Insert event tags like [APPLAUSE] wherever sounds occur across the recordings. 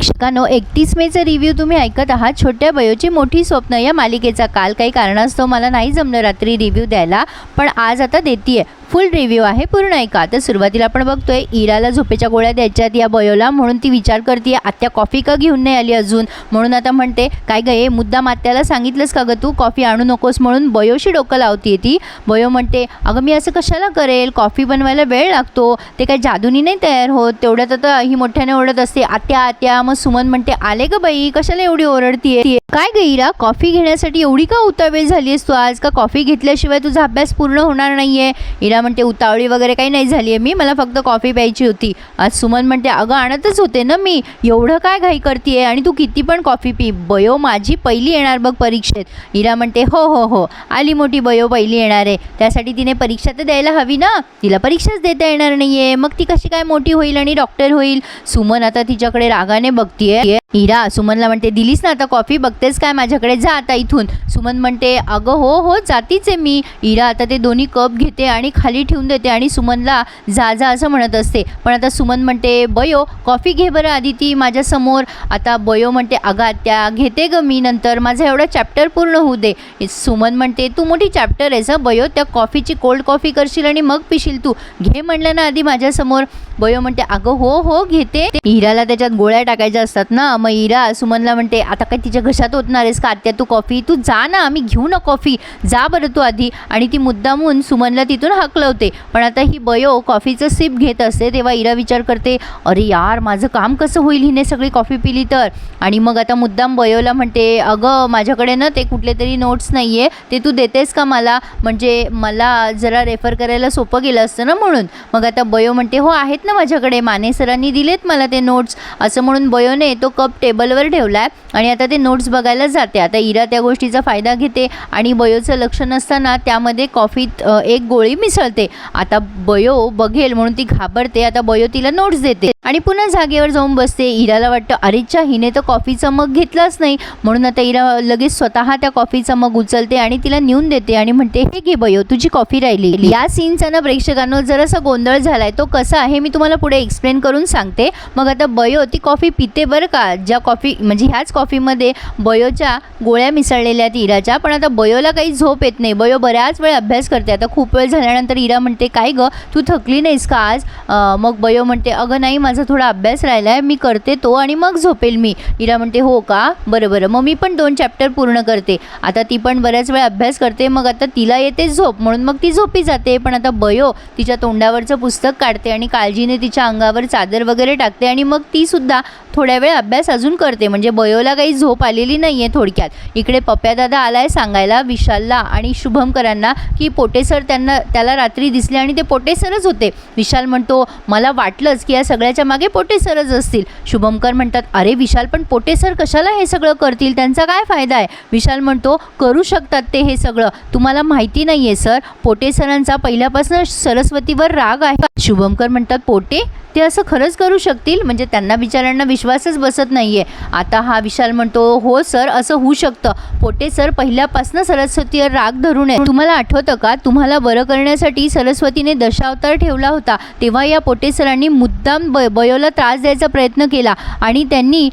प्रेक्षकांनो एकतीस मेचा रिव्ह्यू तुम्ही ऐकत आहात. छोट्या बयोची मोठी स्वप्न या मालिकेचा. काल काही कारणास्तव मला नाही जमलं रात्री रिव्ह्यू द्यायला पण आज आता देते आहे फुल रिव्ह्यू आहे पूर्ण ऐका तर सुरुवातीला आपण बघतोय इराला झोपेच्या गोळ्या द्यायच्यात या बयोला म्हणून ती विचार करते आत्या कॉफी का घेऊन नाही आली अजून? म्हणून आता म्हणते काय गये मुद्दाम आत्याला सांगितलंस का ग तू? कॉफी आणू नकोस म्हणून बयोशी डोकं लावते ती. बयो म्हणते अगं मी असं कशाला करेल? कॉफी बनवायला वेळ लागतो. ते काय जादूनी नाही तयार होत. तेवढ्यात आता ही मोठ्याने ओरडत असते आत्या आत्या. मग सुमन म्हणते आले ग बाई कशाला एवढी ओरडतीये? काय ग कॉफी घेण्यासाठी एवढी का उतावळी झाली आहेस तू आज? का कॉफी घेतल्याशिवाय तुझा अभ्यास पूर्ण होणार नाही आहे इरा म्हणते उतावळी वगैरे काही नाही झाली आहे मी मला फक्त कॉफी प्यायची होती. आज सुमन म्हणते अगं आणतच होते ना मी. एवढं काय घाई करतीये? आणि तू किती पण कॉफी पी. बयो माझी पहिली येणार बघ परीक्षेत. इरा म्हणते हो हो हो. आली मोठी बयो पहिली येणार आहे. त्यासाठी तिने परीक्षा तर द्यायला हवी ना. तिला परीक्षाच देता येणार नाही आहे मग ती कशी काय मोठी होईल आणि डॉक्टर होईल? सुमन आता तिच्याकडे रागाने बघतीये. इरा सुमनला म्हणते दिलीस ना आता कॉफी? बघतेस काय माझ्याकडे जा आता इथून. सुमन म्हणते अगं हो हो जातीच आहे मी. इरा आता ते दोन्ही कप घेते आणि खाली ठेवून देते आणि सुमनला जा जा असं म्हणत असते. पण आता सुमन म्हणते बयो कॉफी घे बरं आधी ती माझ्यासमोर आता बयो म्हणते अगं आत्या घेते ग मी नंतर माझा एवढा चॅप्टर पूर्ण होऊ दे. सुमन म्हणते तू मोठी चॅप्टर आहेस हं बयो त्या कॉफीची कोल्ड कॉफी करशील आणि मग पिशील तू. घे म्हणलं ना आधी माझ्यासमोर. बयो म्हणते अगं हो हो घेते. हिराला त्याच्यात गोळ्या टाकायच्या असतात ना. मग हिरा सुमनला म्हणते आता काय तिच्या घशात होत आहेस का आत्या तू कॉफी तू जा ना आम्ही घेऊ ना कॉफी. जा बरं तू आधी. आणि ती मुद्दामून सुमनला तिथून हकलवते. पण आता ही बयो कॉफीचं सिप घेत असते तेव्हा इरा विचार करते अरे यार माझं काम कसं होईल हिने सगळी कॉफी पिली तर? आणि मग आता मुद्दाम बयोला म्हणते अगं माझ्याकडे ना ते कुठले तरी नोट्स नाही आहे ते तू देतेस का मला? म्हणजे मला जरा रेफर करायला सोपं गेलं असतं ना म्हणून. मग आता बयो म्हणते हो आहेत ना माझ्याकडे. माने सरांनी दिलेत मला ते नोट्स असं म्हणून बयोने तो कप टेबलवर ठेवला आहे आणि आता ते नोट्स बघायला जाते. आता इरा त्या गोष्टीचा फायदा घेते आणि बयोचं लक्ष नसताना त्यामध्ये कॉफीत एक गोळी मिसळते. आता बयो बघेल म्हणून ती घाबरते. आता बयो तिला नोट्स देते. आणि पुन्हा जागेवर जाऊन बसते. इराला वाटतं अरेच्या हिने तर कॉफीचा मग घेतलाच नाही. म्हणून आता इरा लगेच स्वतः त्या कॉफीचा मग उचलते आणि तिला नेऊन देते आणि म्हणते हे घे बयो तुझी कॉफी राहिली. या सीनचा ना प्रेक्षकांनो जरासा गोंधळ झालाय. तो कसा आहे मी मी तुम्हाला पुढे एक्सप्लेन करून सांगते. मग आता बयो ती कॉफी पिते बरं का? ज्या कॉफी म्हणजे ह्याच कॉफीमध्ये बयोच्या गोळ्या मिसळलेल्या आहेत इराच्या. पण आता बयोला काही झोप येत नाही. बयो बऱ्याच वेळ अभ्यास करते. आता खूप वेळ झाल्यानंतर इरा म्हणते काय गं? तू थकली नाहीस का आज? मग बयो म्हणते अगं नाही माझा थोडा अभ्यास राहिला आहे मी करते तो आणि मग झोपेल मी. इरा म्हणते हो का? बरं बरं. मग मी पण दोन चॅप्टर पूर्ण करते. आता ती पण बऱ्याच वेळ अभ्यास करते. मग आता तिला येते झोप. म्हणून मग ती झोपी जाते. पण आता बयो तिच्या तोंडावरचं पुस्तक काढते आणि काळजी आजीने तिच्या अंगावर चादर वगैरे टाकते आणि मग ती सुद्धा थोड्या वेळ अभ्यास अजून करते. म्हणजे बयोला काही झोप आलेली नाही आहे थोडक्यात. इकडे पप्प्या दादा आलाय सांगायला विशालला आणि शुभमकरांना की पोटेसर त्यांना त्याला रात्री दिसले आणि ते पोटेसरच होते. विशाल म्हणतो मला वाटलंच की या सगळ्याच्या मागे पोटेसरच असतील. शुभमकर म्हणतात अरे विशाल पण पोटेसर कशाला हे सगळं करतील? त्यांचा काय फायदा आहे? विशाल म्हणतो करू शकतात ते हे सगळं. तुम्हाला माहिती नाही आहे सर पोटेसरांचा पहिल्यापासून सरस्वतीवर राग आहे. शुभमकर म्हणतात पोटे? ते असं खरंच करू शकतील? म्हणजे त्यांना बिचाऱ्यांना विश्वासच बसत नाही आहे आता हा विशाल म्हणतो हो सर असं होऊ शकतं. पोटे सर पहिल्यापासून सरस्वतीवर राग धरून आहे तुम्हाला आठवतं का? तुम्हाला बरं करण्यासाठी सरस्वतीने दशावतार ठेवला होता. तेव्हा या पोटे सरांनी मुद्दाम ब बयोला त्रास द्यायचा प्रयत्न केला आणि त्यांनी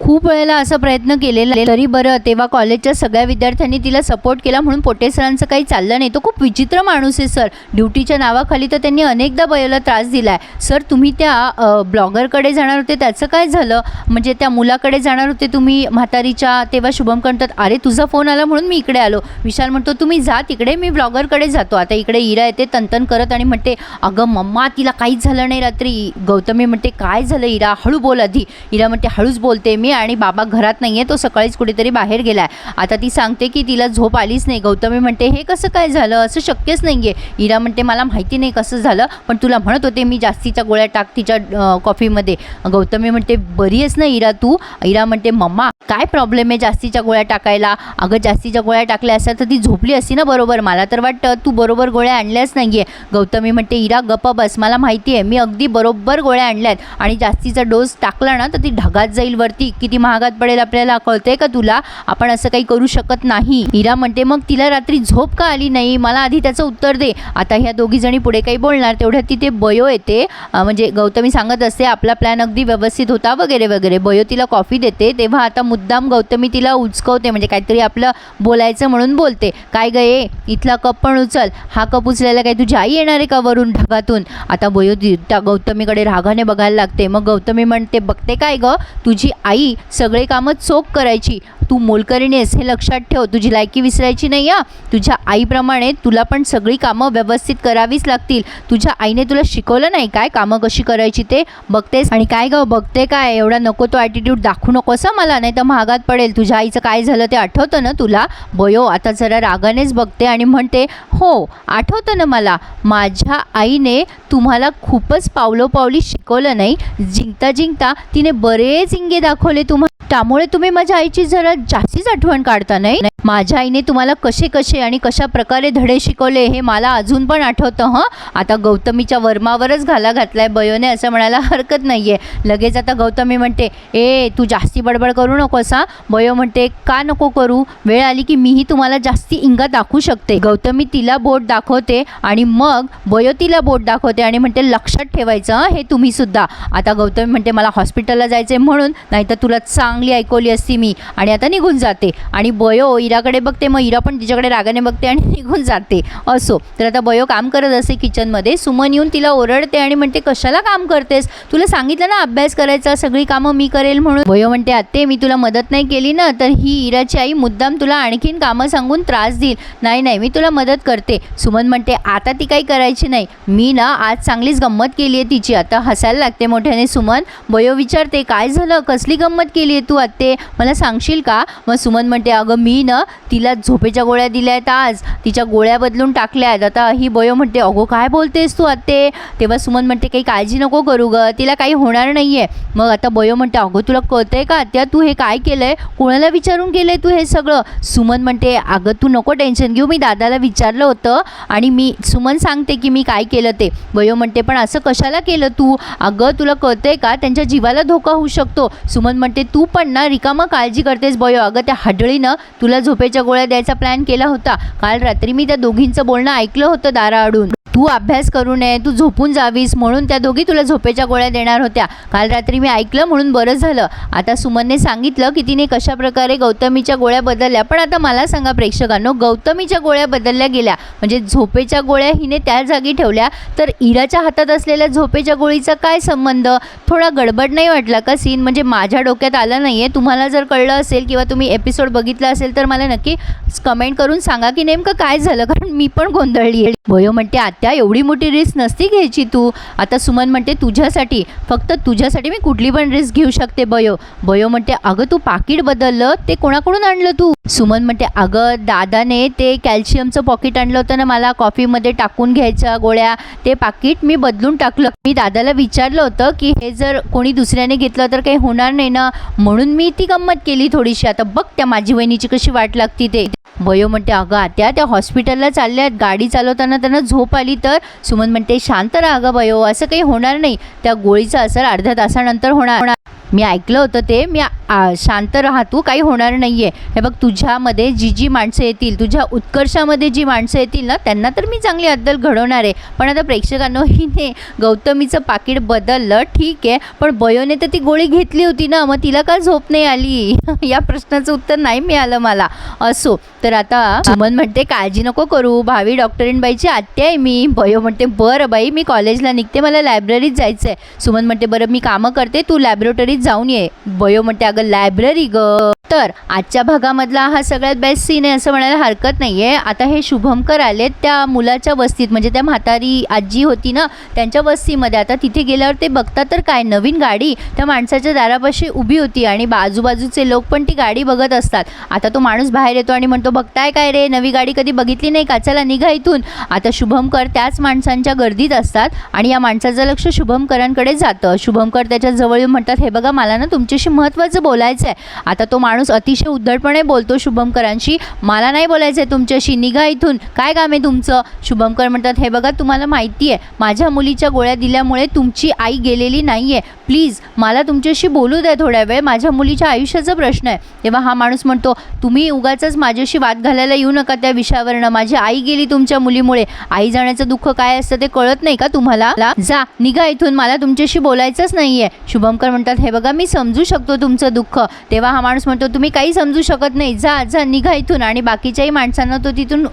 खूप वेळेला असा प्रयत्न केलेला आहे. तरी बरं तेव्हा कॉलेजच्या सगळ्या विद्यार्थ्यांनी तिला सपोर्ट केला. म्हणून पोटे सरांचं काही चाललं नाही. तो खूप विचित्र माणूस आहे सर. ड्युटीच्या नावाखाली तर त्यांनी अनेकदा बयोला त्रास दिला आहे सर तुम्ही त्या ब्लॉगरकडे जाणार होते. त्याचं काय झालं? म्हणजे त्या मुलाकडे जाणार होते तुम्ही म्हातारीच्या तेव्हा शुभम म्हणतात अरे तुझा फोन आला म्हणून मी इकडे आलो. विशाल म्हणतो तुम्ही जा तिकडे मी ब्लॉगरकडे जातो. आता इकडे इरा येते तंतन करत आणि म्हणते अगं मम्मा तिला काहीच झालं नाही रात्री. गौतमी म्हणते काय झालं इरा हळू बोल आधी. इरा म्हणते हळूच बोलते मी आणि बाबा घरात नाही आहे तो सकाळीच कुठेतरी बाहेर गेला आहे आता ती सांगते की तिला झोप आलीच नाही. गौतमी म्हणते हे कसं काय झालं? असं शक्यच नाही आहे इरा म्हणते मला माहिती नाही कसं झालं पण तुला म्हणत होते मी जास्तीच्या गोळ्या टाक तिच्या कॉफीमध्ये गौतमी म्हणते बरी आहेस ना इरा तू. इरा म्हणते मम्मा काय प्रॉब्लेम आहे जास्तीच्या गोळ्या टाकायला? अगं जास्तीच्या गोळ्या टाकल्या असतात तर ती झोपली असती ना बरोबर. मला तर वाटतं तू बरोबर गोळ्या आणल्याच नाही आहे गौतमी म्हणते इरा गप्प बस. मला माहिती आहे मी अगदी बरोबर गोळ्या आणल्यात आणि जास्तीचा डोस टाकला ना तर ती ढगात जाईल वरती. किती महागात पडेल आपल्याला कळतंय का तुला? आपण असं काही करू शकत नाही. इरा म्हणते मग तिला रात्री झोप का आली नाही? मला आधी त्याचं उत्तर दे. आता ह्या दोघी जणी पुढे काही बोलणार तेवढ्यात तिथे बयो येते. म्हणजे गौतमी सांगत असते आपला प्लॅन अगदी व्यवस्थित होता वगैरे वगैरे वगैरे. बयो तिला कॉफी देते. तेव्हा आता मुद्दाम गौतमी तिला उचकवते. म्हणजे काहीतरी आपलं बोलायचं म्हणून बोलते. काय गये इथला कप पण उचल. हा कप उचलायला काय तुझी आई येणार आहे का वरून ढगातून? आता बयो त्या गौतमीकडे रागाने बघायला लागते. मग गौतमी म्हणते बघते काय ग? तुझी आई सगळे कामं चोख करायची. तू मोलकरीण हे लक्षात ठेव. तुझी लायकी विसरायची नाही या तुझ्या आईप्रमाणे तुला पण सगळी कामं व्यवस्थित करावीच लागतील. तुझ्या आईने तुला शिकवलं नाही काय? कामं कशी करायची ते? बघतेस? आणि काय गं? बघते काय? एवढा नको तो ॲटिट्यूड दाखवू नको असं मला नाही तर महागात पडेल. तुझ्या आईचं काय झालं ते आठवतं ना तुला? बयो आता जरा रागानेच बघते आणि म्हणते हो आठवतं ना मला. माझ्या आईने तुम्हाला खूपच पावलोपावली शिकवलं नाही. जिंकता जिंकता तिने बरेच इंगे दाखवले तुम्हाला त्यामुळे तुम्ही माझ्या आईची जरा जास्तीच आठवण काढता नाही? माझ्या आईने तुम्हाला कसे कसे आणि कशा प्रकारे धडे शिकवले हे मला अजून पण आठवतं हं? आता गौतमीच्या वर्मावरच घाला घातलाय बयोने असं म्हणायला हरकत नाही आहे लगेच आता गौतमी म्हणते ए तू जास्ती बडबड करू नकोस हा? बयो म्हणते का नको करू? वेळ आली की मीही तुम्हाला जास्ती इंगा दाखवू शकते. गौतमी तिला बोट दाखवते आणि मग बयो तिला बोट दाखवते आणि म्हणते लक्षात ठेवायचं हे? तुम्ही सुद्धा. आता गौतमी म्हणते मला हॉस्पिटलला जायचे म्हणून नाहीतर तुला चांगली ऐकवली असती मी आणि आता निघून जाते. आणि बयो इराकडे बघते मग इरा पण तिच्याकडे रागाने बघते आणि [LAUGHS] निघून जाते. असो. तर आता बयो काम करत असते किचनमध्ये. सुमन येऊन तिला ओरडते आणि म्हणते कशाला काम करतेस? तुला सांगितलं ना अभ्यास करायचा सगळी कामं मी करेल म्हणून. बयो म्हणते आत्ते मी तुला मदत नाही केली ना तर ही इराची आई मुद्दाम तुला आणखीन कामं सांगून त्रास देईल. नाही नाही मी तुला मदत करते. सुमन म्हणते आता ती काही करायची नाही. मी ना आज चांगलीच गंमत केली आहे तिची. आता हसायला लागते मोठ्याने सुमन. बयो विचारते काय झालं? कसली गंमत केली आहे तू आत्ते मला सांगशील का? मग सुमन म्हणते अगं मी ना तिला झोपेच्या गोळ्या दिल्या आहेत आज. तिच्या गोळ्या बदलून टाकल्या आहेत. आता ही बयो म्हणते अगो काय बोलतेस तू आत्ते? तेव्हा सुमन म्हणते काही काळजी नको करू ग. तिला काही होणार नाही आहे मग आता बयो म्हणते अगं तुला कळतंय का आत्या? तू हे काय केलं आहे कोणाला विचारून केलं आहे तू हे सगळं? सुमन म्हणते अगं तू नको टेन्शन घेऊ. मी दादाला विचारलं होतं आणि मी सुमन सांगते की मी काय केलं ते. बयो म्हणते पण असं कशाला केलं तू? अगं तुला कळतंय का? त्यांच्या जीवाला धोका होऊ शकतो. सुमन म्हणते तू पण पण ना रिकामं काळजी करतेस बयो. अगं त्या हडळीनं तुला झोपेच्या गोळ्या द्यायचा प्लॅन केला होता. काल रात्री मी त्या दोघींचं बोलणं ऐकलं होतं दाराआडून तू अभ्यास करू नये तू झोपून जावीस म्हणून त्या दोघी तुला झोपेच्या गोळ्या देणार होत्या. काल रात्री मी ऐकलं म्हणून बरं झालं. आता सुमनने सांगितलं की तिने कशा प्रकारे गौतमीच्या गोळ्या बदलल्या. पण आता मला सांगा प्रेक्षकांनो गौतमीच्या गोळ्या बदलल्या गेल्या. म्हणजे झोपेच्या गोळ्या हिने त्या जागी ठेवल्या. तर इराच्या हातात असलेल्या झोपेच्या गोळीचा काय संबंध? थोडा गडबड नाही वाटला का सीन म्हणजे माझ्या डोक्यात आलं नाही. आहे तुम्हाला जर कळलं असेल किंवा तुम्ही एपिसोड बघितला असेल तर मला नक्की कमेंट करून सांगा की नेमकं काय झालं? कारण मी पण गोंधळली आहे. भयो म्हणते आत्या एवढी मोठी रिस्क नसती घ्यायची तू. आता सुमन म्हणते तुझ्यासाठी फक्त तुझ्यासाठी मी कुठली पण रिस्क घेऊ शकते बयो बयो म्हणते अगं तू पाकिट बदललं ते कोणाकडून आणलं तू? सुमन म्हणते अगं दादाने ते कॅल्शियमचं पॉकेट आणलं होतं ना मला कॉफीमध्ये टाकून घ्यायच्या गोळ्या. ते पाकिट मी बदलून टाकलं. मी दादाला विचारलं होतं की हे जर कोणी दुसऱ्याने घेतलं तर काही होणार नाही ना? म्हणून म्हणून मी ती गंमत केली थोडीशी. आता बघ त्या माझी वहिनीची कशी वाट लागती ते. वयो म्हणते अगं आत्या त्या हॉस्पिटलला चालल्या गाडी चालवताना त्यांना झोप आली तर? सुमन म्हणते शांत राहा गं बयो असं काही होणार नाही. त्या गोळीचा असर अर्ध्या तासानंतर होणार होणार. मी ऐकलं होतं ते. मी शांत राहा तू काही होणार नाही आहे हे बघ तुझ्यामध्ये जी जी माणसं येतील तुझ्या उत्कर्षामध्ये जी माणसं येतील ना त्यांना तर मी चांगली अद्दल घडवणार आहे. पण आता प्रेक्षकांनो [LAUGHS] हिने गौतमीचं पाकिट बदललं ठीक आहे. पण बयोने तर ती गोळी घेतली होती ना मग तिला का झोप नाही आली? [LAUGHS] या प्रश्नाचं उत्तर नाही मिळालं मला. असो तर आता सुमन म्हणते काळजी नको करू. भावी डॉक्टरींबाईची आत्या आहे मी. बयो म्हणते बरं बाई मी कॉलेजला निघते मला लायब्ररीत जायचं आहे सुमन म्हणते बरं मी कामं करते तू लॅबोरेटरीत जाऊन ये बयो म्हणते अगं लायब्ररी ग. तर आजच्या भागामधला हा सगळ्यात बेस्ट सीन आहे असं म्हणायला हरकत नाही आहे आता हे शुभमकर आलेत त्या मुलाच्या वस्तीत म्हणजे त्या म्हातारी आजी होती ना त्यांच्या वस्तीमध्ये. आता तिथे गेल्यावर ते बघतात तर काय नवीन गाडी त्या माणसाच्या दारापाशी उभी होती आणि बाजूबाजूचे लोक पण ती गाडी बघत असतात. आता तो माणूस बाहेर येतो आणि म्हणतो बघताय काय रे नवी गाडी कधी बघितली नाही का? चला निघा इथून. आता शुभमकर त्याच माणसांच्या गर्दीत असतात आणि या माणसाचं लक्ष शुभमकरांकडे जातं. शुभमकर त्याच्याजवळ येऊन म्हणतात हे बघा मला ना तुमच्याशी महत्त्वाचं बोलायचं आहे आता तो माणूस माणूस अतिशय उद्धटपणे बोलतो शुभमकरांशी. मला नाही बोलायचं आहे तुमच्याशी. निघा इथून. काय काम आहे तुमचं? शुभमकर म्हणतात हे बघा तुम्हाला माहिती आहे. माझ्या मुलीच्या गोळ्या दिल्यामुळे तुमची आई गेलेली नाही आहे प्लीज मला तुमच्याशी बोलू द्या थोड्या वेळ. माझ्या मुलीच्या आयुष्याचा प्रश्न आहे. तेव्हा हा माणूस म्हणतो तुम्ही उगाचच माझ्याशी वाद घालायला येऊ नका त्या विषयावरनं. माझी आई गेली तुमच्या मुलीमुळे. आई जाण्याचं दुःख काय असतं ते कळत नाही का तुम्हाला? जा निघा इथून. मला तुमच्याशी बोलायचंच नाही आहे शुभमकर म्हणतात हे बघा मी समजू शकतो तुमचं दुःख. तेव्हा हा माणूस म्हणतो तुम्ही काही समजू शकत नाही. जा जा निघा इथून. आणि बाकीच्याही माणसांना तो तिथून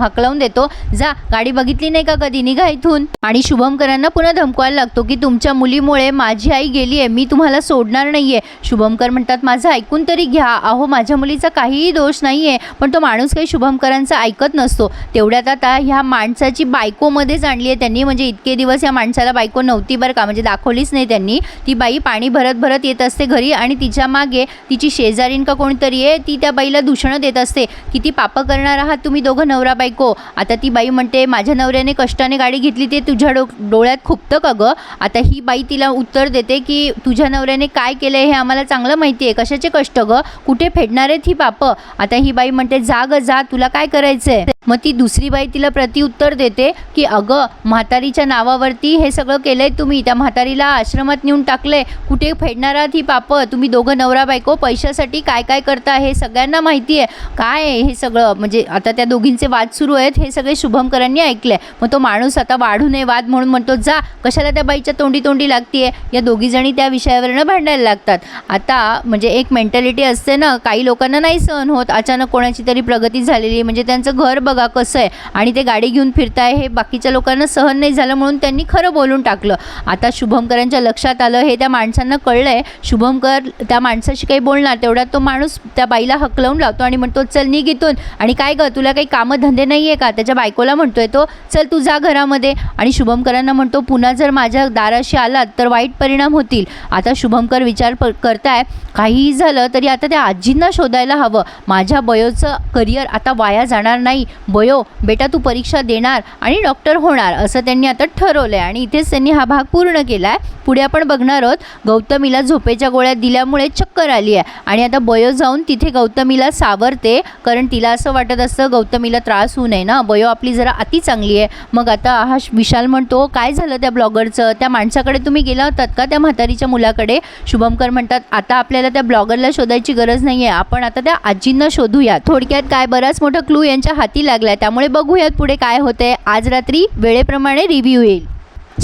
हकलवून देतो. जा गाडी बघितली नाही का कधी? निघा इथून. आणि शुभमकरांना पुन्हा धमकवायला लागतो की तुमच्या मुलीमुळे माझी आई गेली आहे. मी तुम्हाला सोडणार नाही आहे शुभमकर म्हणतात माझं ऐकून तरी घ्या. अहो माझ्या मुलीचा काहीही दोष नाही आहे पण तो माणूस काही शुभमकरांचा ऐकत नसतो. तेवढ्यात आता ह्या माणसाची बायकोमध्येच आणली आहे त्यांनी. म्हणजे इतके दिवस या माणसाला बायको नव्हती बरं का. म्हणजे दाखवलीच नाही त्यांनी. ती बाई पाणी भरत भरत येत असते घरी आणि तिच्यामागे तिची शेजारीन का कोणतरी आहे? ती त्या बाईला दूषणं देत असते. किती पापं करणार आहात तुम्ही दोघं नवरा बायको? आता ती बाई म्हणते माझ्या नवऱ्याने कष्टाने गाडी घेतली ते तुझ्या डो डोळ्यात खुपतं का गं? आता ही बाई तिला उत्तर देते की तुझ्या नवऱ्याने काय केलं हे आम्हाला चांगलं माहिती आहे कशाचे कष्ट गं? कुठे फेडणार आहेत ही पापं? आता ही बाई म्हणते जा गं जा. तुला काय करायचं आहे मग ती दुसरी बाई तिला प्रतिउत्तर देते की अगं म्हातारीच्या नावावरती हे सगळं केलंय तुम्ही. त्या म्हातारीला आश्रमात नेऊन टाकलंय. कुठे फेडणार आहात ही पापं? तुम्ही दोघं नवरा बायको पैशासाठी काय काय करता हे सगळ्यांना माहिती आहे. काय आहे हे सगळं? म्हणजे आता त्या दोघींचे वाद सुरू आहेत हे सगळे शुभमकरांनी ऐकले मग तो माणूस आता वाढू नये वाद म्हणून म्हणतो जा कशाला त्या बाईच्या तोंडी तोंडी लागतीये? या दोघीजणी त्या विषयावरनं भांडायला लागतात. आता म्हणजे एक मेंटॅलिटी असते ना काही लोकांना नाही सहन होत. अचानक कोणाची तरी प्रगती झालेली म्हणजे त्यांचं घर बघा कसं आहे. आणि ते गाडी घेऊन फिरताय हे बाकीच्या लोकांना सहन नाही झालं म्हणून त्यांनी खरं बोलून टाकलं. आता शुभमकरांच्या लक्षात आलं हे त्या माणसांना कळलं आहे शुभमकर त्या माणसाशी काही बोलणार तेवढ्यात तो माणूस त्या बाईला हकलवून लावतो आणि म्हणतो चल निघ इथून. आणि काय गं तुला काही कामं धंदे नाही आहे का? त्याच्या बायकोला म्हणतोय तो चल तू जा घरामध्ये. आणि शुभमकरांना म्हणतो पुन्हा जर माझ्या दाराशी आलात तर वाईट परिणाम होतील. आता शुभमकर विचार प करताय काहीही झालं तरी आता त्या आजींना शोधायला हवं. माझ्या बयोचं करिअर आता वाया जाणार नाही. बयो बेटा तू परीक्षा देणार आणि डॉक्टर होणार असं त्यांनी आता ठरवलं आहे आणि इथेच त्यांनी हा भाग पूर्ण केला आहे पुढे आपण बघणार आहोत गौतमीला झोपेच्या गोळ्या दिल्यामुळे चक्कर आली आहे आणि आता बयो जाऊन तिथे गौतमीला सावरते कारण तिला असं वाटत असतं गौतमीला त्रास होऊ नये ना. बयो आपली जरा अति चांगली आहे. मग आता हा विशाल म्हणतो काय झालं त्या ब्लॉगरचं? त्या माणसाकडे तुम्ही गेला होतात का? त्या म्हातारीच्या मुलाकडे? शुभमकर म्हणतात आता आपल्याला त्या ब्लॉगरला शोधायची गरज नाही आहे आपण आता त्या आजींना शोधूया. थोडक्यात काय बराच मोठा क्लू यांच्या हाती लागलाय. त्यामुळे बघूयात पुढे काय होतंय. आज रात्री वेळेप्रमाणे रिव्ह्यू येईल.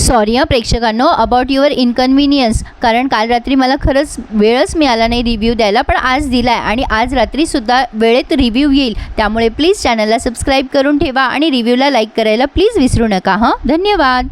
सॉरी हां प्रेक्षकांनो अबाउट युअर इनकन्व्हिनियन्स कारण काल रात्री मला खरंच वेळच मिळाला नाही रिव्ह्यू द्यायला पण आज दिला आहे आणि आज रात्रीसुद्धा वेळेत रिव्ह्यू येईल. त्यामुळे प्लीज चॅनलला सबस्क्राईब करून ठेवा आणि रिव्ह्यूला लाईक करायला प्लीज विसरू नका हां. धन्यवाद.